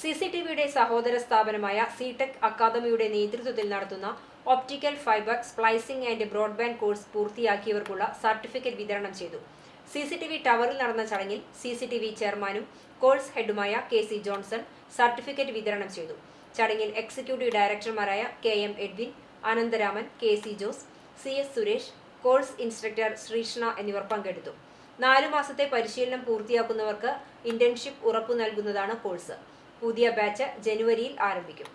C C T വിയുടെ സഹോദര സ്ഥാപനമായ സിടെക് അക്കാദമിയുടെ നേതൃത്വത്തിൽ നടത്തുന്ന optical fibre splicing and broadband course പൂർത്തിയാക്കിയവർക്കുള്ള certificate വിതരണം ചെയ്തു. സി സി ടി വി ടവറിൽ നടന്ന ചടങ്ങിൽ സി സി ടി വി ചെയർമാനും കോഴ്സ് ഹെഡുമായ കെ സി ജോൺസൺ സർട്ടിഫിക്കറ്റ് വിതരണം ചെയ്തു. ചടങ്ങിൽ executive ഡയറക്ടർമാരായ K M Edwin Anantharaman K C Jose C S Suresh course instructor Sreeshna എന്നിവർ പങ്കെടുത്തു. നാലു മാസത്തെ പരിശീലനം പൂർത്തിയാക്കുന്നവർക്ക് ഇന്റേൺഷിപ്പ് ഉറപ്പു നൽകുന്നതാണ് കോഴ്സ് പുതിയ ബാച്ച് ജനുവരിയിൽ ആരംഭിക്കും.